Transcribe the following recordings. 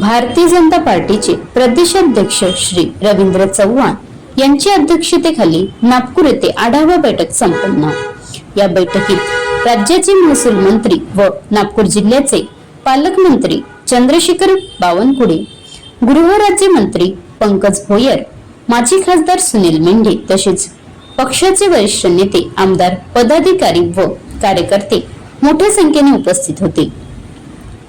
भारतीय जनता पार्टीचे प्रदेशाध्यक्ष श्री रवींद्र चव्हाण यांच्या अध्यक्षतेखाली नागपूर येथे आढावा बैठक संपन्न. या बैठकीत राज्याचे महसूल मंत्री व नागपूर जिल्ह्याचे पालकमंत्री चंद्रशेखर बावनकुळे गृहराज्यमंत्री पंकज भोयर माजी खासदार सुनील मेंढे तसेच पक्षाचे वरिष्ठ नेते आमदार पदाधिकारी व कार्यकर्ते मोठ्या संख्येने उपस्थित होते.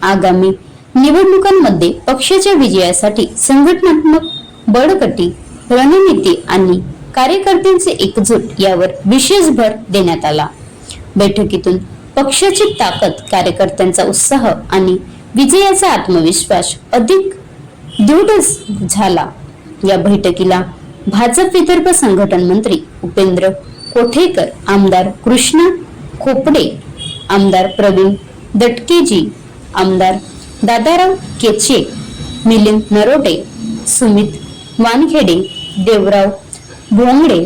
आगामी निवडणुकांमध्ये पक्षाच्या विजयासाठी संघटनात्मक बळकटी रणनीती आणि कार्यकर्त्यांचे एकजूट यावर विशेष भर देण्यात आला. बैठकीतून पक्षाची ताकद कार्यकर्त्यांचा उत्साह आणि विजयाचा आत्मविश्वास अधिक दृढ झाला. या बैठकीला भाजप विदर्भ संघटन मंत्री उपेंद्र कोठेकर आमदार कृष्णा खोपडे आमदार प्रवीण दटकेजी आमदार दादाराव केचे मिलिंद नरोटे सुमित वानखेडे देवराव भोंगडे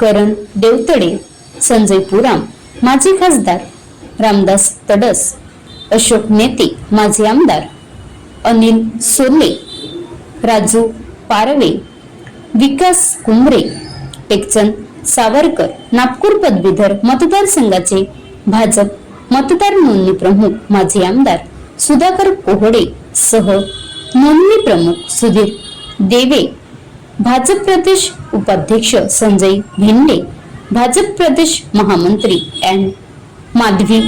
करण देवतडे संजय पुराम माजी खासदार रामदास तडस अशोक नेते माजी आमदार अनिल सोले राजू पारवे विकास कुंभरे टेकचंद सावरकर नागपूर पदवीधर मतदारसंघाचे भाजप मतदार नोंदणी प्रमुख माजी आमदार सुधाकर कोहडे सह नोंदणी प्रमुख सुधीर देवे भाजप प्रदेश उपाध्यक्ष संजय भिंडे भाजप प्रदेश महामंत्री अँड माधवी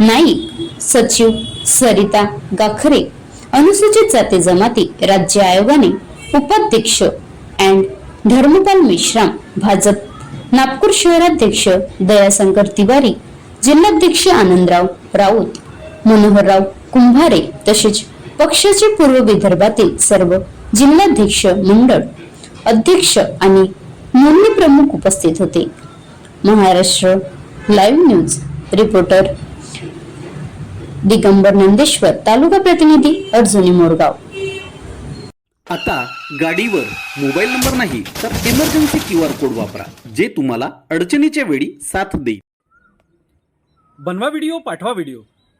नाईक सचिव सरिता गाखरे अनुसूचित जाती जमाती राज्य आयोगाने उपाध्यक्ष अँड धर्मपाल मेश्राम भाजप नागपूर शहराध्यक्ष दयाशंकर तिवारी जिल्हाध्यक्ष आनंदराव राऊत मनोहरराव कुंभारे तसेच पक्षाचे पूर्व विदर्भातील सर्व जिल्हाध्यक्ष मंडळ अध्यक्ष आणि नोंदणी प्रमुख उपस्थित होते. Maharashtra live news reporter Digambar Nandeshwar taluka प्रतिनिधी अर्जुनी मोरगाव. आता गाडीवर मोबाईल नंबर नाही तर इमर्जन्सी क्यू आर कोड वापरा जे तुम्हाला अडचणीच्या वेळी साथ देईल. बनवा व्हिडिओ पाठवा व्हिडिओ